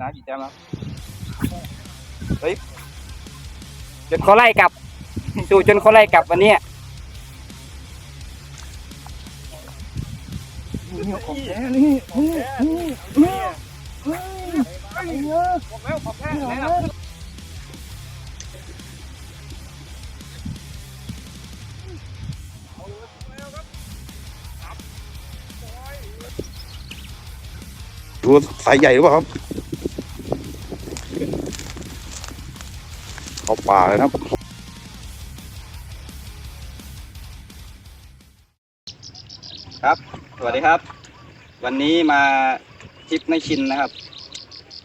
นะกี่แต้มแล้วจนเขาไล่กลับ ดูจนเขาไล่กลับวันเนี้ยนี่ของแท้นี่นี่นี่นี่ผมแล้วผมแท้ไหนล่ะดูสายใหญ่หรือเปล่าครับ ป่าเลยนะครับ สวัสดีครับ วันนี้มาทริปในชินนะครับ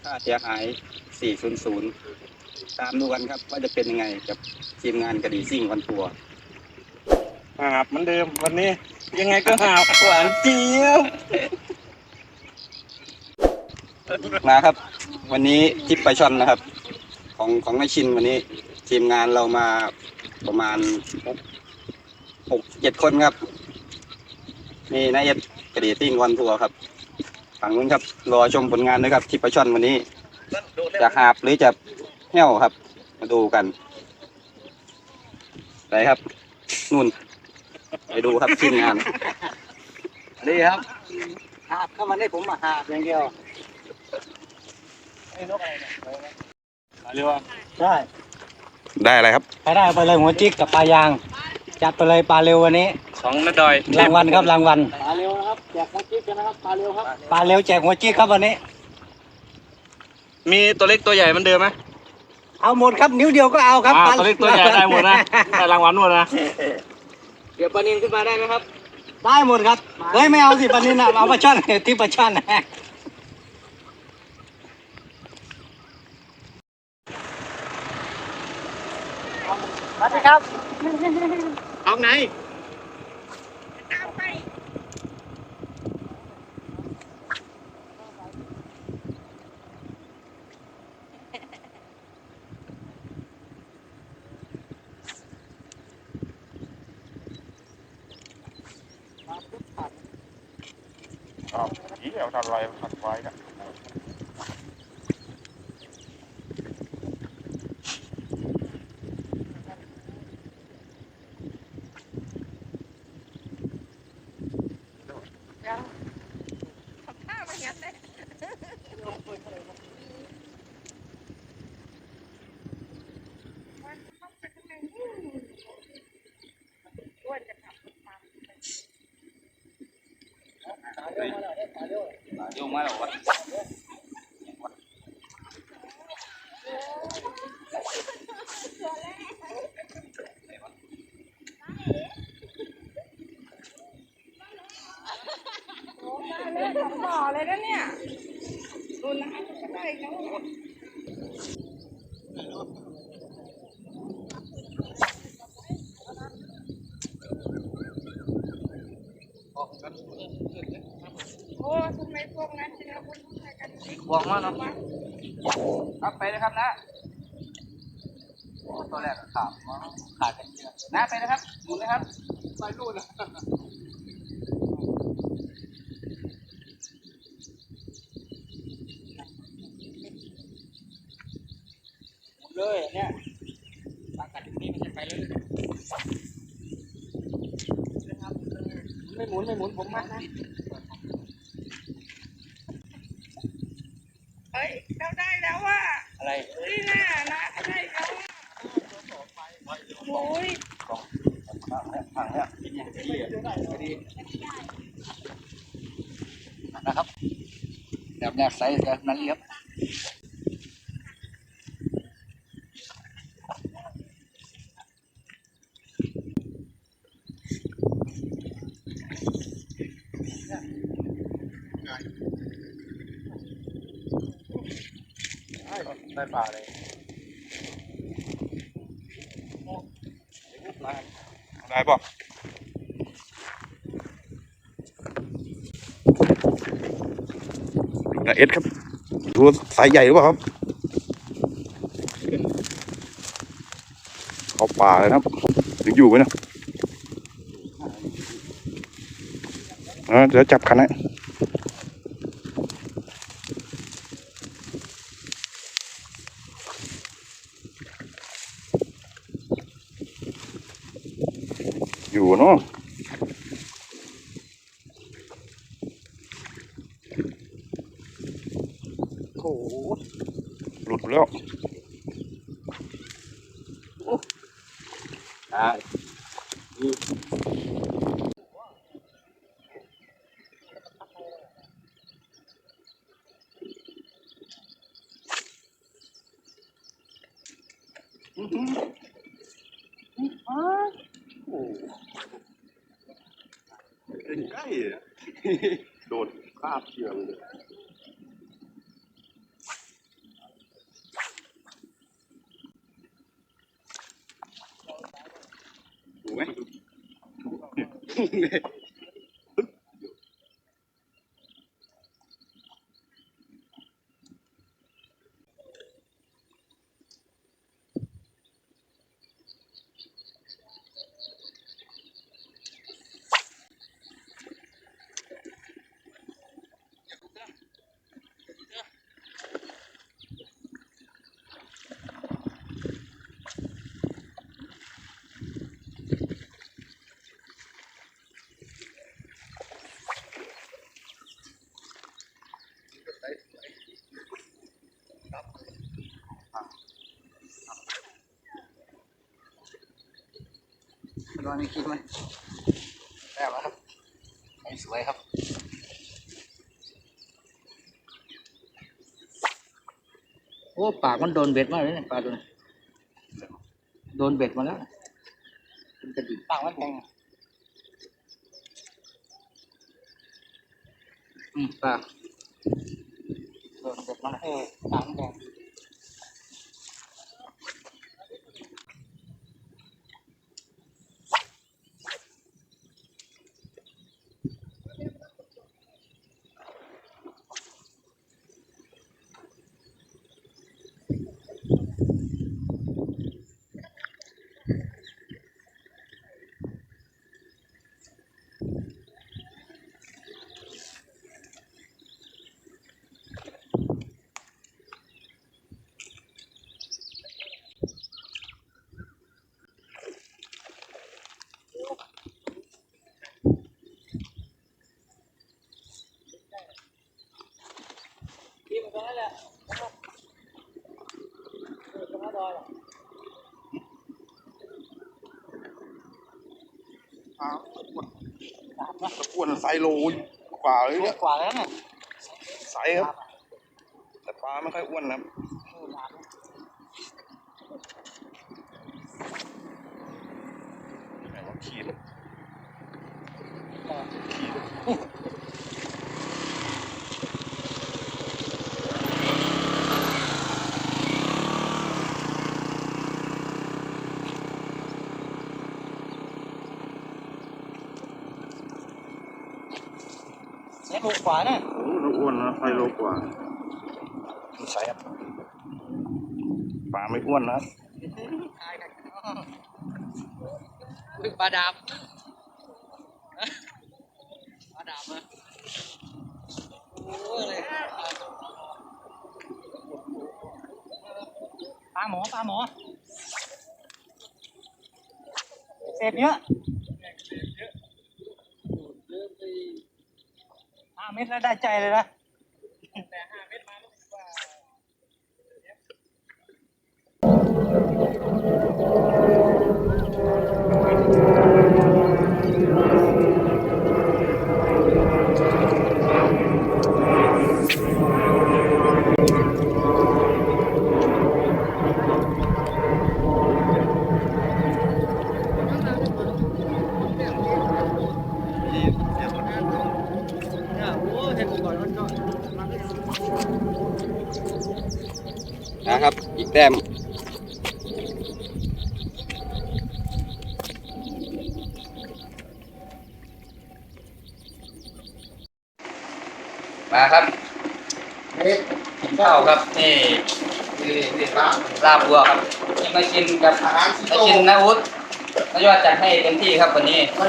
ค่าเสียหาย 400 ตามดูกันครับ ว่าจะเป็นยังไงกับทีมงานกระดีซิ่งวันทัวร์หาบเหมือนเดิมวันนี้ ยังไงก็หาบหวานเจี๊ยบมาครับ วันนี้ทริปไปช่อนนะครับ ของของในชินวันนี้ ทีมงานเรามาประมาณหกเจ็ดคนครับ นี่นายเอ็ดกระดิ่งวันทัวร์ครับฝั่งนู้นครับ รอชมผลงานด้วยครับทริปไปช่อนวันนี้ จะหาบหรือจะแห้วครับ มาดูกันไปครับนู่น ไปดูครับทีมงานนี่ครับหาบเข้ามาได้ผมมาหาบอย่างเดียวเรียกว่าใช่ ได้อะไรครับ ไปได้ไปเลยหัวจิกกับปลายาง จัดไปเลยปลาเร็ววันนี้สองนัดดอยรางวัลครับรางวัลปลาเร็วนะครับแจกหัวจิกกันนะครับปลาเร็วครับปลาเร็วแจกหัวจิกครับวันนี้ มีตัวเล็กตัวใหญ่เหมือนเดิมไหมเอาหมดครับนิ้วเดียวก็เอาครับอ่าปลาตัวเล็กตัวใหญ่ได้หมดนะได้รางวัลหมดนะเดี๋ยวปลานินขึ้นมาได้ไหมครับ ได้หมดครับเฮ้ยไม่เอาสิปลานินนะเอาปลาช่อนที่ปลาช่อนนะ วัสดีครับ เอาไหน ครับยี่เอาทำอะไรผัดไว้นะ โยงมาแล้ววะ หล่อเลยนะเนี่ยดูนะก็ได้แล้ว โอ้ทำไมพวกนั้นเป็นคนไทยกันสิ บอกมาเนาะ ครับไปเลยครับนะ ตัวแรกขาดขาดกันเยอะนะไปนะครับหมุนเลยครับ ไปนู่นนะเลยเนี่ยปากกัดตรงนี้มันจะไปเลยไม่หมุนไม่หมุนผมมานะ เฮ้ยเราได้แล้วว่า นี่น่านะได้แล้วอะโอ้ยนะครับแบบแรกใส่แบบนั้นเรียบ ได้ป่าเลยได้ป่ะนาเอ็ดครับดูสายใหญ่หรือเปล่าครับเข้าป่าเลยนะครับยังอยู่ไหมนะเดี๋ยวจับคันให้ อยู่เนาะโอ้โหหลุดแล้ว อ่า ใกล้โดดคาบเชียงเลยถูกไหมลองในคลิป มันได้แล้วครับไม่สวยครับโอ้ปากมันโดนเบ็ดมากเลยเนี่ยปลาตัวนี้โดนเบ็ดมาแล้วนะเป็นกระดิ่งปากมันแทงอืมปลาโดนเบ็ดมาแล้ว อ้าวตะกวดไซโลกว่าเลยเนี่ยกว่าแล้วเนี่ยไซครับ แต่ปลาไม่ค่อยอ้วนนะครับไหนว่าขีดขีด ใช้มือขวาเนี่ยโอ้โหอ้วนนะไซโลกว่าไซส์ครับปลาไม่อ้วนนะครับคือปลาดาบปลาดาบอะโอ้เลยปลาหมอปลาหมอเศษเยอะ ห้าเม็ดแล้วได้ใจเลยนะแต่ห้าเม็ดมารู้สึกว่านะครับ อีก แต้มมาครับกินข้าวครับนี่ลาบวัวครับนี่มากินกับมากินนะอุดนายอดจัดให้เต็มที่ครับวันนี้ไ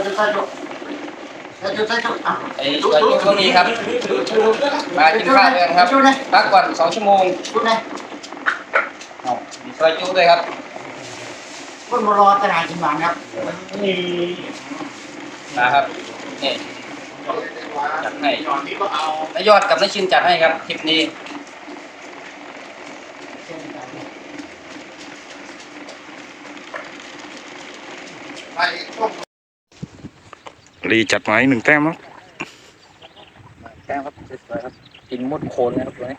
อ้ช่วยยุก็มีครับ มากินข้าวด้วยกันครับ พักก่อนสองชั่วโมงครับมีซ อยจุด้วยครับคนมารอตลาดชิมบานครับนะครับนี่จัดให้นายยอดกับนายชินจัดให้ครับทริปนี้รีจัดไม้หนึ่งแต้มครับแก้มครับสวยๆครับกินมดโคนนะครับตัวนี้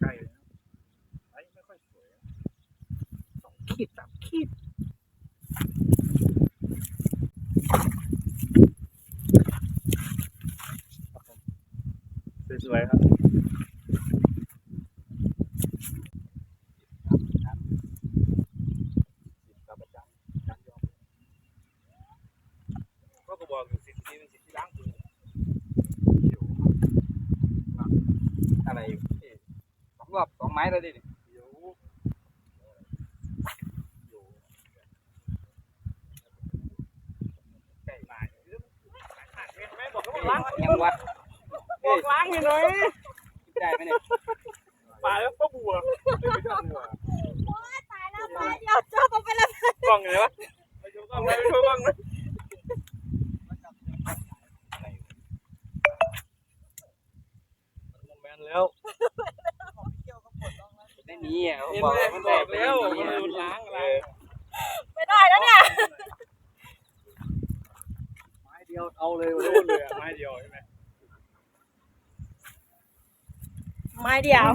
ใกล้เลยไม้ไม่ค่อยสวยสอง ขีดสามขีดสวยๆครับก็บอกอยู่สิบทีเป็นสิบที่ล้างมืออะไรสองรอบสองไม้แล้วดิ เดี๋ยว ใกล้ลายแม่บอกว่าล้าง ยังวะ บอกล้างให้หน่อย ได้ไหมเนี่ย ปลาแล้วก็บัวไม่ไปช่องดีกว่า ตายแล้วตายเดี๋ยวเจอกันไปแล้วกล้องไงวะไปดูกล้องไปดูกล้องนะแมนแล้วไม่มีอะเขาเห็นบอกไหมว่ามัมันนบได้อกแล้วไม่มันมีดูล้างล้างไม่ได้แล้วเนี่ยไม้เดียวเอาเลยรู้เลยไม้เดียวใช่ไหมไม้เดียว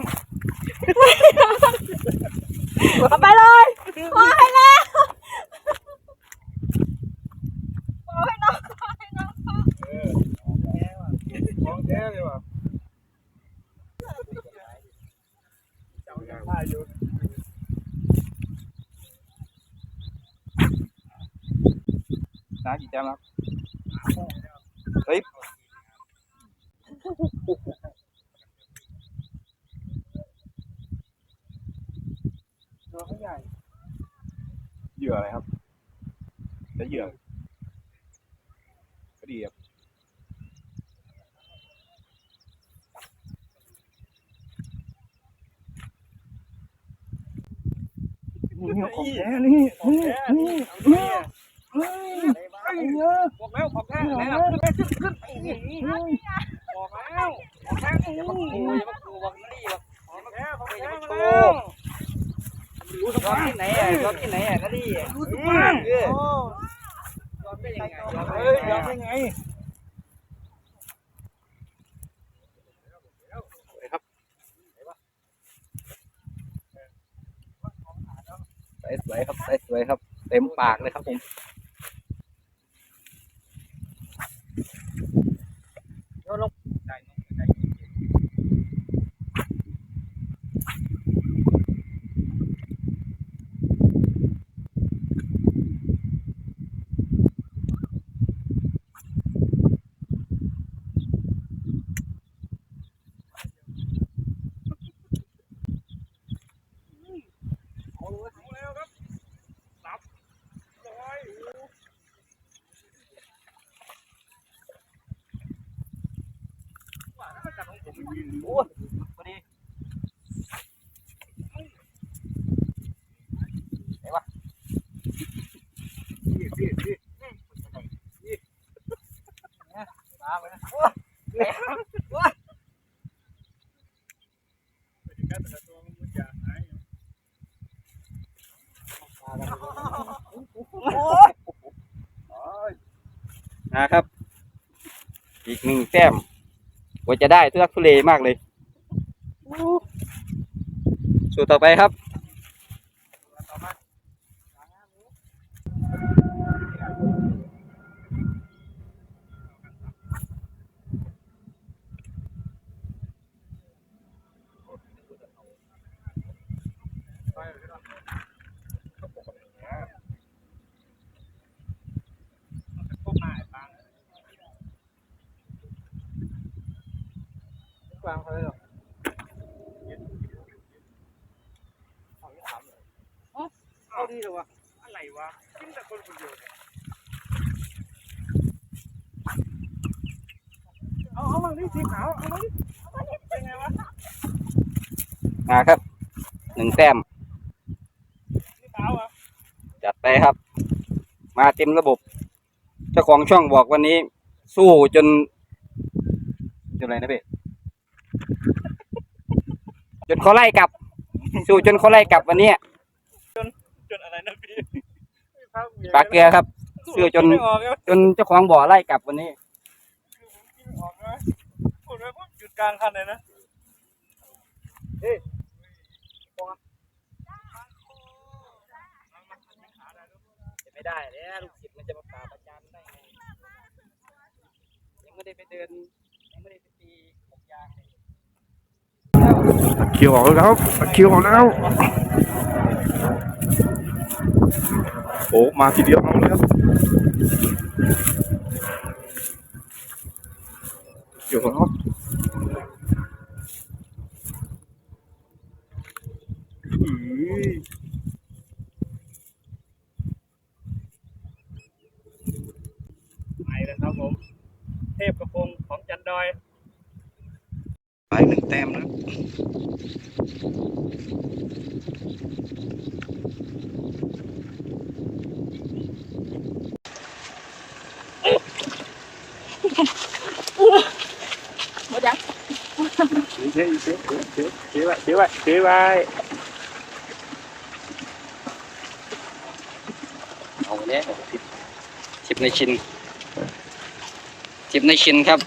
เอาไปเลยพอให้แล้วพอให้น้องพอให้น้องพอ ของแท้เลยว่ะเจ้า อย่างท่าอยู่น้ากี่แต้มครับเฮ้ยเหยื่ออะไรครับจะเหยื่อก็ดีครับ นี่ของแท้นี่ของแท้นี่นี่บอกแล้วของแท้ไหนล่ะขึ้นขึ้นขึ้นบอกแล้วของแท้ของอย่ามาคูอย่ามาคูบอกนี่บอกแท้ของอย่าแท้มามาโชแล้วว์รู้สภาพที่ไหนอะยอมที่ไหนอะก็ดีอะรู้สภาพเออยอมได้ยังไงยอมเฮ้ยยอมได้ไง สวยครับไซส์สวยครับ เต็ม ปากเลยครับผมโยนลงได้เนอะได้ โอ้พอดีไหนวะนี่นี่นี่นี่มาไปนะโอ้ยไหนวะโอ้นะครับ อีกหนึ่งแต้ม กว่าจะได้ทุลักทุเลมากเลยสู้ต่อไปครับ กวางเขาเลยเหรอเอาดีเลยวะอะไรวะกินแต่คนคนเดียวเนี่ยเอาเอามาดิสีขาวเอามาดิเป็นไงวะมาครับหนึ่งแต้มนี่ขาวอะจัดไปครับ มาเต็มระบบ เจ้าของช่องบอกวันนี้ สู้จนจนอะไรนะเบ๊จนเขาไล่กลับ สู้จนเขาไล่กลับวันนี้ จนอะไรนะพี่ ปากเกลือครับสู้จนไม่ออกแล้วจนเจ้าของบ่อไล่กลับวันนี้ไม่ออกนะพูดไว้ปุ๊บหยุดกลางคันเลยนะไม่ได้แล้วลูกศิษย์มันจะมาปราบอาจารย์ได้ไงยังไม่ได้ไปเดินยังไม่ได้ไปตีหกยางเลยเขียวออกแล้วครับเขียวออกแล้ว โอ้มาทีเดียวเอาเลยครับเขียวออกแล้วอื้อไปแล้วครับผม เทพกระพงของจันดอยไปหนึ่งแต้มนะ เชื่อเชื่อเชื่อเชื่อไว้เชื่อไว้เชื่อไว้เอาเนี่ยชิปในชินชิปในชินครับ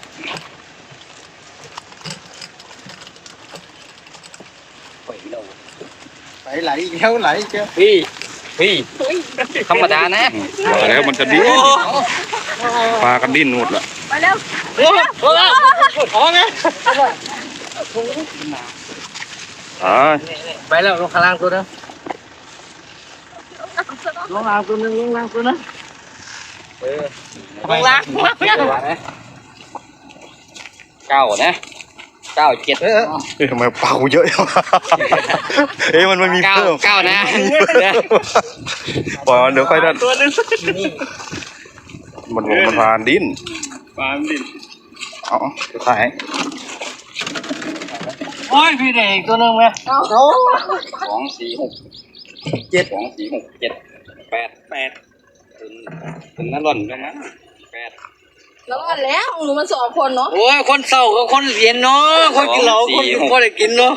ไหลไหลอีกแล้วไหลอีกแล้ วพี่พี่ธรรมดานะมาแล้วมันจะดิ้นปลากันดิ้นหมดละไปเร็วอ่าไปแล้วลงข้างล่างตัวนึงลงล่างตัวนึงลงล่างตัวนึงข้างล่างเก้านะ เก้าเจ็ดเอ๊ะทำไมเป่าเยอะจังวะเอ๊ะมันไม่มีเก้าเพิ่มเก้านะปล่อยมันเดี๋ยวค่อยดันตัวหนึงมันบอกมันพานดิ้นปามดิเอ๋อจะถ่ายโอ้ยพี่เด็กตัวนึงไหมสองสี่หกเจ็ดสองสี่หกเจ็ดแปดแปดถึงถึงนั่นหล่นแล้วนะแปด แล้วมันแล้วหนูมันสองคนเนาะโอ้ยคนเศร้ากับคนเรียนเนาะคนกินเหล้าคนคนได้กินเนาะ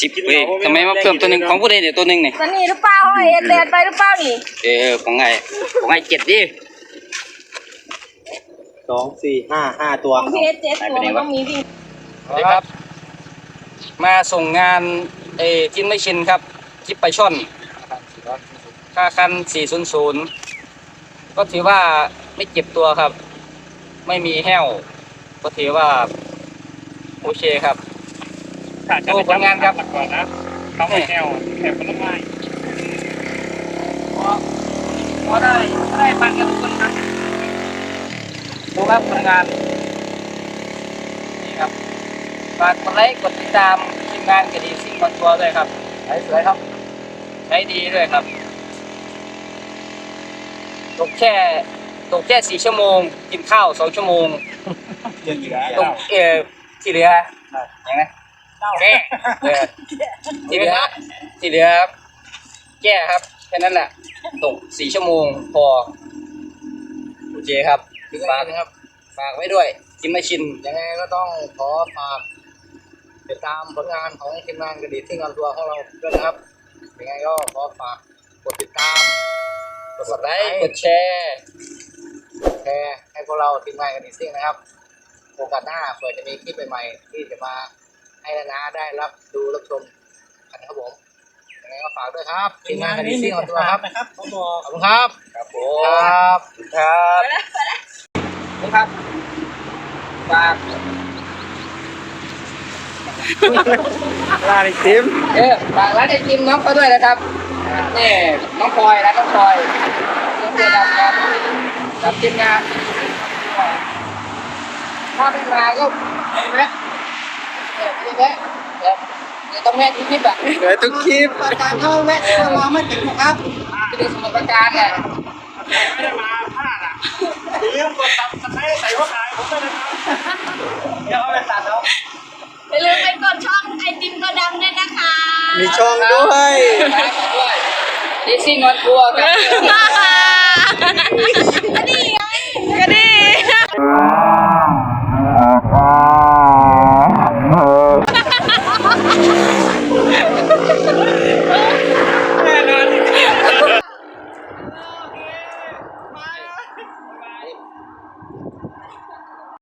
สิบเว้ยทำไมมาเพิ่มตัวหนึ่งของผู้ใดเนี่ยตัวหนึ่งเนี่ยมันนี่หรือเปล่าไอเอ็ดแดดไปหรือเปล่านี่เออของไงของไงเจ็ดดิสองสี่ห้าห้าตัวของพีเอสเจ็ดตัวมันต้องมีวิ่งสวัสดีครับ มาส่งงานเออจินไม่ชินครับจิปไปช่อนค่าคัน400ก็ถือว่าไม่เจ็บตัวครับ ไม่มีแห้ว ก็ถือว่าโอเคครับถ้าจะโอ้ผลงานครับก่อนนะเขาไม่แนวแค่ผลไม้พอพอได้ได้ฟังกันทุกคนครับดูครับผลงานนี่ครับฝากกดไลค์กดติดตามทีมงานกระดีซิ่งบอลทัวร์ด้วยครับใช้สวยครับ ใช้ดีด้วยครับตกแค่ ตกแค่สี่ชั่วโมง กินข้าวสองชั่วโมงตกเออที่เหลือยังไงแก้เออที่เหลือที่เหลือแก้ครับแค่นั้นแหละตกสี่ชั่วโมงพอโอเคครับฝากนะครับ ฝากไว้ด้วยกินไม่ชินยังไงก็ต้องขอฝากติดตามผลงานของทีมงานกระดิ่งที่งานทัวร์ของเราด้วยนะครับยังไงก็ขอฝากกดติดตาม กดกดไลค์ กดแชร์แช ร์ให้พวกเราทีมงานกระดิ่งซิ่งนะครับ โอกาสหน้าเผื่อจะมีคลิปใหม่ๆที่จะมาให้นาได้รับดูรับชมกันนะครับผมยังไงก็ฝากด้วยครับทีมงานกระดิ่งซิ่งของตัวครับนะครับเขาบอกขอบคุณครับครับผคมรับครับนี่ครับฝากลาดิซิมเออฝากร้านไอติมน้องเขาด้วยนะครับนี่น้องพลอยร้านน้องพลอยน้องเพื่อนดำครับ กับทีมงานถ้าไม่มาก็ไม่แวะเออไม่ได้แวะเดี๋ยวเดี๋ยวต้องแวะทุกคลิปอะเหลือทุกคลิปประการเข้าแวะเข้ามาไม่ถึงนะครับที่ดูสมุทรปราการเนี่ยไม่ได้มาพลาดอะอย่าลืมกดตับสไครต์ใส่หัวขายผมด้วยนะครับเดี๋ยวเอาไปตัดเอาอย่าลืมไปกดช่องไอติมกระดำด้วยนะคะ มีช่องด้วยด้วยดิซิ่งออนทัวร์ครับนี่ Kadi! Kadi! Ah, ah, ah.